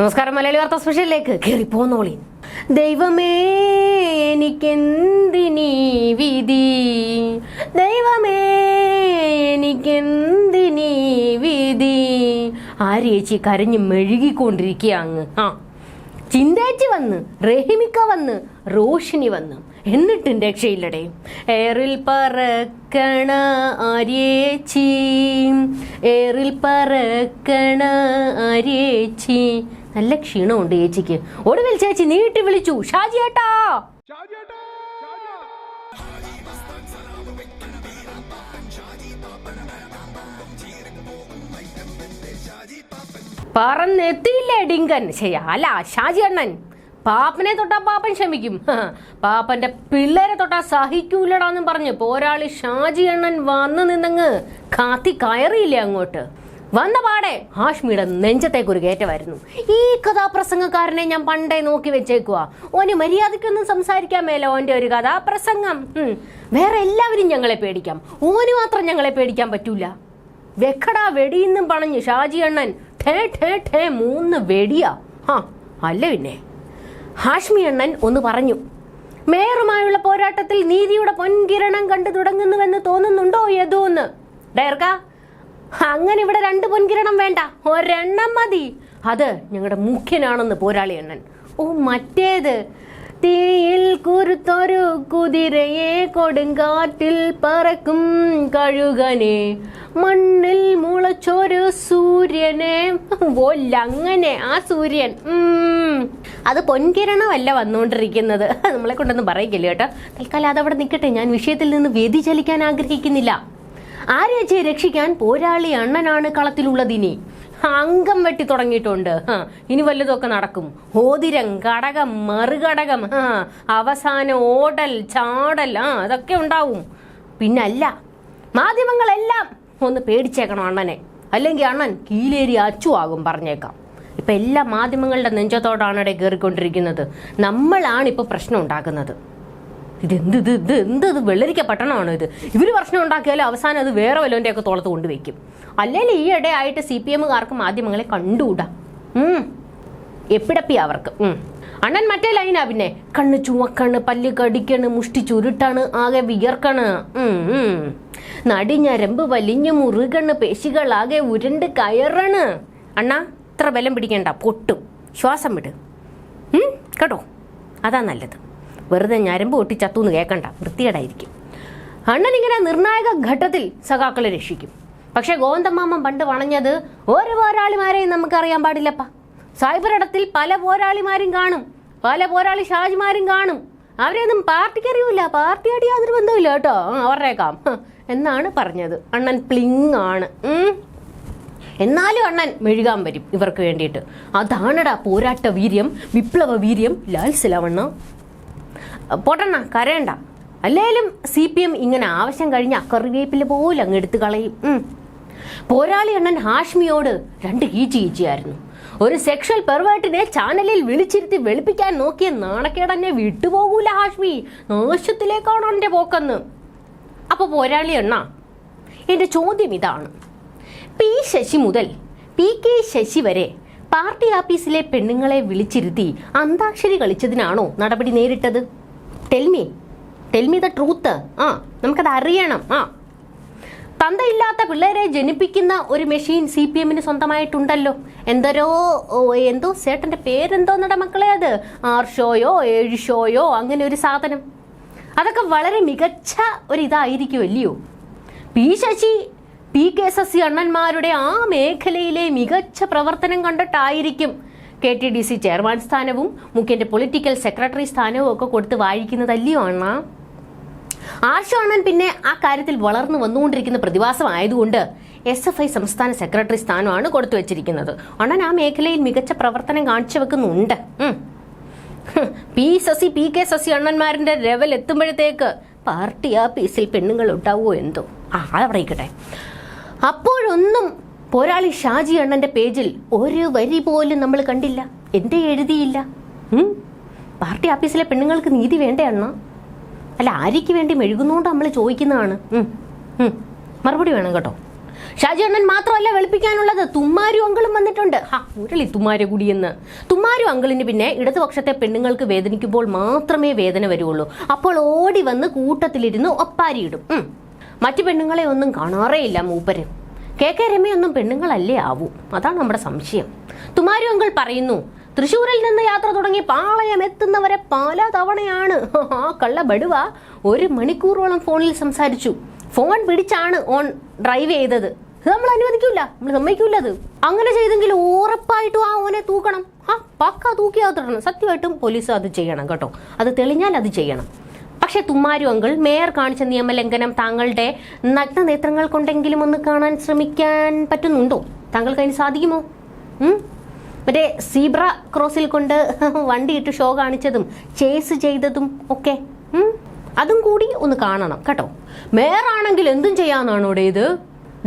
നമസ്കാരം മലയാളി വാർത്ത സ്പെഷ്യലിലേക്ക് കയറി പോന്നോളി. ദൈവമേ എനിക്കെന്തിനീ വിധി? ദൈവമേ എനിക്കെന്തിനീ വിധി? ആര്യേച്ചി കരഞ്ഞ് മെഴുകിക്കൊണ്ടിരിക്കുക അങ്ങ്. ആ ചിന്തേച്ചി വന്ന് റഹിമിക്ക വന്ന് റോഷിനി വന്ന്. എന്നിട്ടും രക്ഷയില്ലടേ. ഏറിൽ പറക്കണ ആര്യേച്ചി ഏറിൽ പറക്കണ ആര്യേച്ചി നല്ല ക്ഷീണമുണ്ട് ചേച്ചിക്ക് ഒടുവിൽ ചേച്ചി നീട്ടി വിളിച്ചു. ഷാജി ഏട്ടാ. പറന്നെത്തിയില്ലേ ഡിങ്കൻ? ശരി അല്ല ഷാജി അണ്ണൻ. പാപ്പനെ തൊട്ടാ പാപ്പൻ ക്ഷമിക്കും. പാപ്പന്റെ പിള്ളേരെ തൊട്ടാ സഹിക്കൂലടാന്നും പറഞ്ഞ് പോരാളി ഷാജി അണ്ണൻ വന്നു നിന്നങ്ങ് കാത്തി കയറിയില്ലേ അങ്ങോട്ട്? വന്ന പാടെ ഹാഷ്മിയുടെ നെഞ്ചത്തേക്ക് ഒരു കയറ്റമായിരുന്നു. ഈ കഥാപ്രസംഗക്കാരനെ ഞാൻ പണ്ടേ നോക്കി വെച്ചേക്കുവാ. ഓന് മര്യാദയ്ക്കൊന്നും സംസാരിക്കാൻ മേല ഓന്റെ ഒരു കഥാപ്രസംഗം. വേറെ എല്ലാവരും ഞങ്ങളെ പേടിക്കാം. ഓന് മാത്രം ഞങ്ങളെ പേടിക്കാൻ പറ്റൂല. വെക്കടാ വെടിയെന്നും പറഞ്ഞു ഷാജി അണ്ണൻ. ഠേ ഠേ ഠേ മൂന്ന് വെടിയാ. ഹാ അല്ല പിന്നെ. ഹാഷ്മി അണ്ണൻ ഒന്ന് പറഞ്ഞു മേയറുമായുള്ള പോരാട്ടത്തിൽ നീതിയുടെ പൊൻകിരണം കണ്ടു തുടങ്ങുന്നുവെന്ന് തോന്നുന്നുണ്ടോ യദൂന്ന്? ഡയർക്ക അങ്ങനെ ഇവിടെ രണ്ട് പൊൻകിരണം വേണ്ട. ഒരെണ്ണം മതി. അത് ഞങ്ങളുടെ മുഖ്യനാണെന്ന് പോരാളി എണ്ണൻ ഓ മറ്റേത്? തീയിൽ കുരുത്തൊരു കുതിരയെ കൊടുങ്കാറ്റിൽ പറക്കും കഴുകനെ. മണ്ണിൽ മുളച്ചൊരു സൂര്യനെ. അങ്ങനെ ആ സൂര്യൻ. അത് പൊൻകിരണമല്ല വന്നുകൊണ്ടിരിക്കുന്നത് നമ്മളെ കൊണ്ടൊന്നും പറയിക്കില്ല കേട്ടോ. തൽക്കാലം അതവിടെ നിൽക്കട്ടെ ഞാൻ വിഷയത്തിൽ നിന്ന് വ്യതിചലിക്കാൻ ആഗ്രഹിക്കുന്നില്ല. ആര്യേച്ചയെ രക്ഷിക്കാൻ പോരാളി അണ്ണനാണ് കളത്തിലുള്ളതിനി അംഗം വെട്ടി തുടങ്ങിയിട്ടുണ്ട്. ഇനി വല്ലതൊക്കെ നടക്കും. ഓതിരം കടകം മറുകടകം അവസാന ഓടൽ ചാടൽ ആ അതൊക്കെ ഉണ്ടാവും. പിന്നല്ല മാധ്യമങ്ങളെല്ലാം ഒന്ന് പേടിച്ചേക്കണം അണ്ണനെ. അല്ലെങ്കിൽ അണ്ണൻ കീലേരി അച്ചു ആകും പറഞ്ഞേക്കാം. ഇപ്പം എല്ലാ മാധ്യമങ്ങളുടെ നെഞ്ചത്തോടാണ് കയറിക്കൊണ്ടിരിക്കുന്നത്. നമ്മളാണ് ഇപ്പോൾ പ്രശ്നം ഉണ്ടാക്കുന്നത്. ഇതെന്ത് ഇത് ഇത് എന്ത് ഇത് വെള്ളരിക്ക പട്ടണമാണോ ഇത്? ഇവർ പ്രശ്നം ഉണ്ടാക്കിയാലും അവസാനം അത് വേറെ വല്ലവന്റെ ഒക്കെ തോളത്ത് കൊണ്ടുവയ്ക്കും അല്ലെങ്കിൽ ഈ ഇടയായിട്ട് സി പി എമ്മുകാർക്ക് മാധ്യമങ്ങളെ കണ്ടുകൂടാ? എപ്പിടപ്പി അവർക്ക്. അണ്ണൻ മറ്റേ ലൈനാ പിന്നെ. കണ്ണ് ചുവക്കാണ് പല്ല് കടിക്കണ് മുഷ്ടി ചുരുട്ടാണ് ആകെ വിയർക്കണ്. നടിഞ്ഞരമ്പ് വലിഞ്ഞ് മുറുകണ് പേശികളാകെ ഉരുണ്ട് കയറണ്. അണ്ണാ ഇത്ര ബലം പിടിക്കണ്ട പൊട്ടും. ശ്വാസം വിട്. കേട്ടോ? അതാ നല്ലത്. വെറുതെ ഞരമ്പ് പൊട്ടി ചത്തുന്ന് കേൾക്കണ്ട വൃത്തികേടായിരിക്കും. അണ്ണൻ ഇങ്ങനെ നിർണായക ഘട്ടത്തിൽ സഖാക്കളെ രക്ഷിക്കും. പക്ഷെ ഗോവന്തമാമൻ പണ്ട് വണഞ്ഞത് ഓരോ പോരാളിമാരെയും നമുക്കറിയാൻ പാടില്ലപ്പ. സൈബർ ഇടത്തിൽ പല പോരാളിമാരും കാണും. പല പോരാളി ഷാജിമാരും കാണും. അവരെയൊന്നും പാർട്ടിക്ക് അറിയൂല. പാർട്ടിയായിട്ട് യാതൊരു ബന്ധമില്ല കേട്ടോ. അവരുടെക്കാം എന്നാണ് പറഞ്ഞത്. അണ്ണൻ പ്ലിങ് ആണ്. എന്നാലും അണ്ണൻ മെഴുകാൻ വരും ഇവർക്ക് വേണ്ടിയിട്ട്. അതാണടാ പോരാട്ട വീര്യം വിപ്ലവ വീര്യം. ലാൽ സലാവണ്ണ പോട്ടണ്ണ കരയണ്ട. അല്ലേലും സി പി എം ഇങ്ങനെ ആവശ്യം കഴിഞ്ഞ കറിവേപ്പില പോലും അങ്ങ് എടുത്തു കളയും. പോരാളി അണ്ണൻ ഹാഷ്മിയോട് രണ്ട് ഈച്ചി ഈച്ചിയായിരുന്നു ഒരു സെക്ഷൽ പെർവേർട്ടിനെ ചാനലിൽ വിളിച്ചിരുത്തി വെളുപ്പിക്കാൻ നോക്കിയ നാണക്കേടന്നെ വിട്ടുപോകൂല ഹാഷ്മി. നാശത്തിലേക്കാണ് എന്റെ പോക്കെന്ന്. അപ്പൊ പോരാളി അണ്ണ എന്റെ ചോദ്യം ഇതാണ്. പി ശശി മുതൽ പി കെ ശശി വരെ പാർട്ടി ആഫീസിലെ പെണ്ണുങ്ങളെ വിളിച്ചിരുത്തി അന്താക്ഷരി കളിച്ചതിനാണോ നടപടി നേരിട്ടത്? ടെൽമി ടെൽമി ദ ട്രൂത്ത് ആ നമുക്കത് അറിയണം. ആ. തന്തയില്ലാത്ത പിള്ളേരെ ജനിപ്പിക്കുന്ന ഒരു മെഷീൻ സി പി എമ്മിന് സ്വന്തമായിട്ടുണ്ടല്ലോ. എന്തരോ എന്തോ സേട്ടന്റെ പേരെന്തോന്നട മക്കളെ അത്? ആർഷോയോ ഏഴുഷോയോ ഏഴ് ഷോയോ അങ്ങനെ ഒരു സാധനം. അതൊക്കെ വളരെ മികച്ച ഒരു ഇതായിരിക്കുമല്ലയോ P Sasi P K S S C അണ്ണന്മാരുടെ ആ മേഖലയിലെ മികച്ച പ്രവർത്തനം കണ്ടിട്ടായിരിക്കും K T D C chairman സ്ഥാനവും മുഖ്യന്റെ പൊളിറ്റിക്കൽ സെക്രട്ടറി സ്ഥാനവും ഒക്കെ കൊടുത്ത് വാഴിക്കുന്നതല്ലയോ അണ്ണ? അണ്ണൻ പിന്നെ ആ കാര്യത്തിൽ വളർന്നു വന്നുകൊണ്ടിരിക്കുന്ന പ്രതിഭാസമായതുകൊണ്ട് എസ് എഫ് ഐ സംസ്ഥാന സെക്രട്ടറി സ്ഥാനമാണ് കൊടുത്തു വെച്ചിരിക്കുന്നത്. അണ്ണൻ ആ മേഖലയിൽ മികച്ച പ്രവർത്തനം കാണിച്ചു വെക്കുന്നുണ്ട് P Sasi P K Sasi അണ്ണന്മാരുടെ level എത്തുമ്പോഴത്തേക്ക് പാർട്ടി ആ പീസിൽ പെണ്ണുങ്ങൾ ഉണ്ടാവുമോ എന്തോ? ആ അതവിടെ ഇരിക്കട്ടെ. അപ്പോഴൊന്നും പോരാളി ഷാജി അണ്ണന്റെ പേജിൽ ഒരു വരി പോലും നമ്മൾ കണ്ടില്ല. എന്തേ എഴുതിയില്ല? പാർട്ടി ആഫീസിലെ പെണ്ണുങ്ങൾക്ക് നീതി വേണ്ടേ അണ്ണ? അല്ല ആരിക്ക് വേണ്ടി മെഴുകുന്നോണ്ട് നമ്മൾ ചോദിക്കുന്നതാണ്. മറുപടി വേണം കേട്ടോ. ഷാജി അണ്ണൻ മാത്രമല്ല വെളുപ്പിക്കാനുള്ളത്. തുമ്മാരു അങ്കിളും വന്നിട്ടുണ്ട്. ഹാ മുരളി തുമ്മാര കൂടിയെന്ന്. തുമ്മാരു അങ്കിളിന് പിന്നെ ഇടതുപക്ഷത്തെ പെണ്ണുങ്ങൾക്ക് വേദനിക്കുമ്പോൾ മാത്രമേ വേദന വരുള്ളൂ അപ്പോൾ ഓടി വന്ന് കൂട്ടത്തിലിരുന്ന് ഒപ്പാരിയിടും. മറ്റു പെണ്ണുങ്ങളെ ഒന്നും കാണാറേ ഇല്ല മൂപ്പര്. കെ കെ രമയൊന്നും പെണ്ണുങ്ങളല്ലേ ആവൂ? അതാണ് നമ്മുടെ സംശയം. തുമാരു അങ്കിൾ പറയുന്നു തൃശൂരിൽ നിന്ന് യാത്ര തുടങ്ങി പാളയം എത്തുന്നവരെ പല തവണയാണ്. ആ കള്ള ബടുവ ഒരു മണിക്കൂറോളം ഫോണിൽ സംസാരിച്ചു. ഫോൺ പിടിച്ചാണ് ഓൺ ഡ്രൈവ് ചെയ്തത്. ഇത് നമ്മൾ അനുവദിക്കൂല. നമ്മൾ സമ്മതിക്കൂല അത്. അങ്ങനെ ചെയ്തെങ്കിൽ ഉറപ്പായിട്ടും ആ ഓനെ തൂക്കണം. ആ പക്ക തൂക്കിയാകത്തിടണം സത്യമായിട്ടും പോലീസ് അത് ചെയ്യണം കേട്ടോ. അത് തെളിഞ്ഞാൽ അത് ചെയ്യണം. പക്ഷെ തുമ്മാരു അങ്കിൾ മേയർ കാണിച്ച നിയമലംഘനം താങ്കളുടെ നഗ്ന നേത്രങ്ങൾ കൊണ്ടെങ്കിലും ഒന്ന് കാണാൻ ശ്രമിക്കാൻ പറ്റുന്നുണ്ടോ? താങ്കൾക്ക് അതിന് സാധിക്കുമോ? മറ്റേ സീബ്ര ക്രോസിൽ കൊണ്ട് വണ്ടിയിട്ട് ഷോ കാണിച്ചതും ചേസ് ചെയ്തതും ഒക്കെ അതും കൂടി ഒന്ന് കാണണം കേട്ടോ. മേയർ ആണെങ്കിൽ എന്തും ചെയ്യാന്നാണോ ഇത്?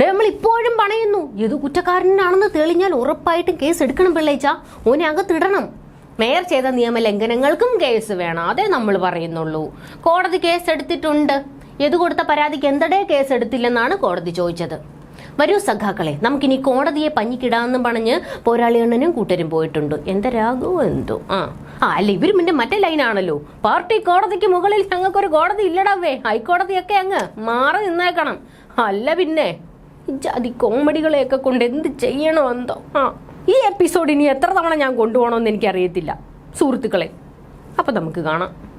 നമ്മൾ ഇപ്പോഴും പണയുന്നു. ഇത് കുറ്റക്കാരനാണെന്ന് തെളിഞ്ഞാൽ ഉറപ്പായിട്ടും കേസ് എടുക്കണം പിള്ളേച്ച. ഓനെ അകത്തിടണം. മേയർ ചെയ്ത നിയമലംഘനങ്ങൾക്കും കേസ് വേണം. അതേ നമ്മൾ പറയുന്നുള്ളൂ. കോടതി കേസ് എടുത്തിട്ടുണ്ട്. എത് കൊടുത്ത പരാതിക്ക് എന്തടേ കേസ് എടുത്തില്ലെന്നാണ് കോടതി ചോദിച്ചത്. വരൂ സഖാക്കളെ നമുക്കിനി കോടതിയെ പഞ്ഞിക്കിടാമെന്നും പറഞ്ഞ് പോരാളി അണ്ണനും കൂട്ടരും പോയിട്ടുണ്ട്. എന്തരാകോ എന്തോ? ആ ആ അല്ല ഇവരും പിന്നെ മറ്റേ ലൈനാണല്ലോ പാർട്ടി കോടതിക്ക് മുകളിൽ ഞങ്ങൾക്കൊരു കോടതി ഇല്ലടാവേ ഹൈക്കോടതിയൊക്കെ അങ്ങ് മാറി നിന്നേക്കണം. അല്ല പിന്നെ ഈ ജാതി കോമഡികളെയൊക്കെ കൊണ്ട് എന്ത് ചെയ്യണോ എന്തോ ആ. ഈ എപ്പിസോഡ് ഇനി എത്ര തവണ ഞാൻ കൊണ്ടുപോകണമെന്ന് എനിക്കറിയത്തില്ല. സുഹൃത്തുക്കളെ അപ്പം നമുക്ക് കാണാം.